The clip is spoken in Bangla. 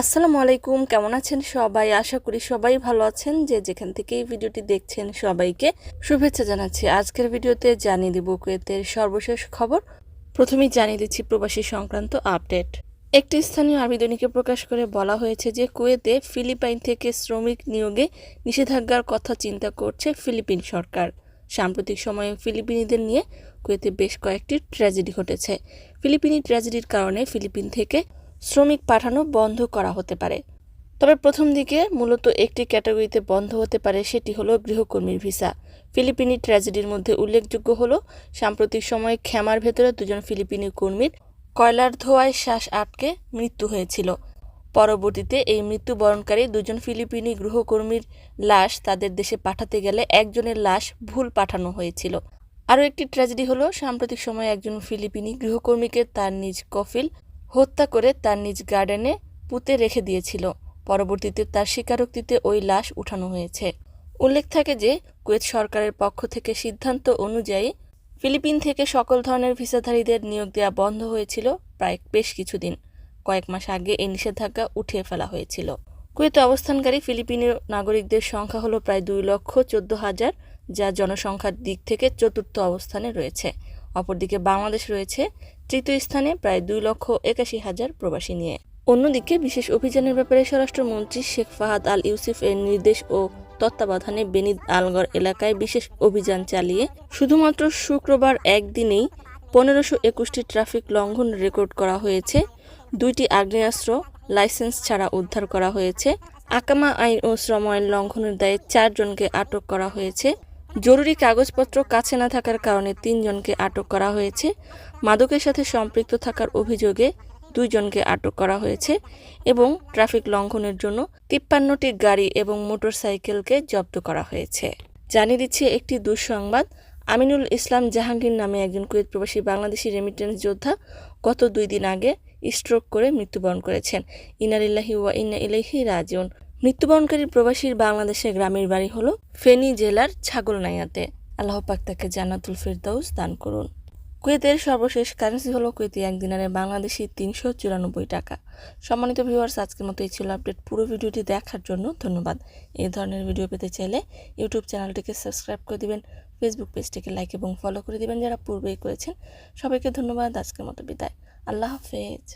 আসসালামু আলাইকুম, কেমন আছেন সবাই? আশা করি সবাই ভালো আছেন। যে যেখান থেকে এই ভিডিওটি দেখছেন সবাইকে শুভেচ্ছা জানাচ্ছি। আজকের ভিডিওতে জানিয়ে দেব কুয়েতের সর্বশেষ খবর। প্রথমেই জানিয়ে দিচ্ছি প্রবাসী সংক্রান্ত আপডেট। একটি স্থানীয় আবেদনীকে প্রকাশ করে বলা হয়েছে যে কুয়েতে ফিলিপাইন থেকে শ্রমিক নিয়োগে নিষেধাজ্ঞার কথা চিন্তা করছে ফিলিপিন সরকার। সাম্প্রতিক সময়ে ফিলিপিনিদের নিয়ে কুয়েতে বেশ কয়েকটি ট্র্যাজেডি ঘটেছে। ফিলিপিনি ট্র্যাজেডির কারণে ফিলিপিন থেকে শ্রমিক পাঠানো বন্ধ করা হতে পারে। তবে প্রথম দিকে মূলত একটি ক্যাটাগরিতে বন্ধ হতে পারে সেটি হলো গৃহকর্মীর ভিসা। ফিলিপিনি ট্র্যাজেডির মধ্যে উল্লেখযোগ্য হলো, সাম্প্রতিক সময়ে ক্ষমার ভেতরে দুজন ফিলিপিনি কর্মীর কয়লার ধোয়ায় শ্বাস আটকে মৃত্যু হয়েছিল। পরবর্তীতে এই মৃত্যুবরণকারী দুজন ফিলিপিনি গৃহকর্মীর লাশ তাদের দেশে পাঠাতে গেলে একজনের লাশ ভুল পাঠানো হয়েছিল। আরও একটি ট্র্যাজেডি হলো, সাম্প্রতিক সময়ে একজন ফিলিপিনি গৃহকর্মীকে তার নিজ কফিল হত্যা করে তার নিজ গার্ডেনে পুঁতে রেখে দিয়েছিল। পরবর্তীতে তার স্বীকারোক্তিতে ওই লাশ উঠানো হয়েছে। উল্লেখ থাকে যে, কুয়েত সরকারের পক্ষ থেকে সিদ্ধান্ত অনুযায়ী ফিলিপিন থেকে সকল ধরনের ভিসাধারীদের নিয়োগ দেওয়া বন্ধ হয়েছিল প্রায় বেশ কিছুদিন। কয়েক মাস আগে এই নিষেধাজ্ঞা উঠিয়ে ফেলা হয়েছিল। কুয়েতে অবস্থানকারী ফিলিপিনের নাগরিকদের সংখ্যা হলো প্রায় দুই লক্ষ চোদ্দ হাজার, যা জনসংখ্যার দিক থেকে চতুর্থ অবস্থানে রয়েছে। অপরদিকে বাংলাদেশ রয়েছে তৃতীয় স্থানে প্রায় দুই লক্ষ একাশি হাজার প্রবাসী নিয়ে। অন্যদিকে বিশেষ অভিযানের ব্যাপারে স্বরাষ্ট্রমন্ত্রী শেখ ফাহাদ আল ইউসুফ এর নির্দেশ ও তত্ত্বাবধানে বেনিদ আলগড় এলাকায় বিশেষ অভিযান চালিয়ে শুধুমাত্র শুক্রবার একদিনেই পনেরোশো একুশটি ট্রাফিক লঙ্ঘন রেকর্ড করা হয়েছে। দুইটি আগ্নেয়াস্ত্র, লাইসেন্স ছাড়া উদ্ধার করা হয়েছে। আকামা আইন ও শ্রম আইন লঙ্ঘনের দায়ে চারজনকে আটক করা হয়েছে। জরুরি কাগজপত্র কাছে না থাকার কারণে তিনজনকে আটক করা হয়েছে। মাদকের সাথে সম্পৃক্ত থাকার অভিযোগে দুইজনকে আটক করা হয়েছে এবং ট্রাফিক লঙ্ঘনের জন্য তিপ্পান্নটি গাড়ি এবং মোটরসাইকেলকে জব্দ করা হয়েছে। জানিয়ে দিচ্ছে একটি দুঃসংবাদ। আমিনুল ইসলাম জাহাঙ্গীর নামে একজন কুয়েত প্রবাসী বাংলাদেশি রেমিটেন্স যোদ্ধা গত দুই দিন আগে স্ট্রোক করে মৃত্যুবরণ করেছেন। ইনারিল্লাহি ওয়া ইন্না ইলাইহি রাজিউন। মৃত্যুবরণকারী প্রবাসীর বাংলাদেশের গ্রামের বাড়ি হলো ফেনী জেলার ছাগলনাইয়াতে। আল্লাহ পাক তাকে জান্নাতুল ফেরদাউস দান করুন। কুয়েতের সর্বশেষ কারেন্সি হলো কুয়েতি এক দিনারে বাংলাদেশি তিনশো চুরানব্বই টাকা। সম্মানিত ভিউয়ার্স আজকের মতো এই ছিল আপডেট পুরো ভিডিওটি দেখার জন্য ধন্যবাদ। এই ধরনের ভিডিও পেতে চাইলে ইউটিউব চ্যানেলটিকে সাবস্ক্রাইব করে দিবেন ফেসবুক পেজটিকে লাইক এবং ফলো করে দিবেন যারা পূর্বেই করেছেন। সবাইকে ধন্যবাদ, আজকের মতো বিদায়। আল্লাহ হাফেজ।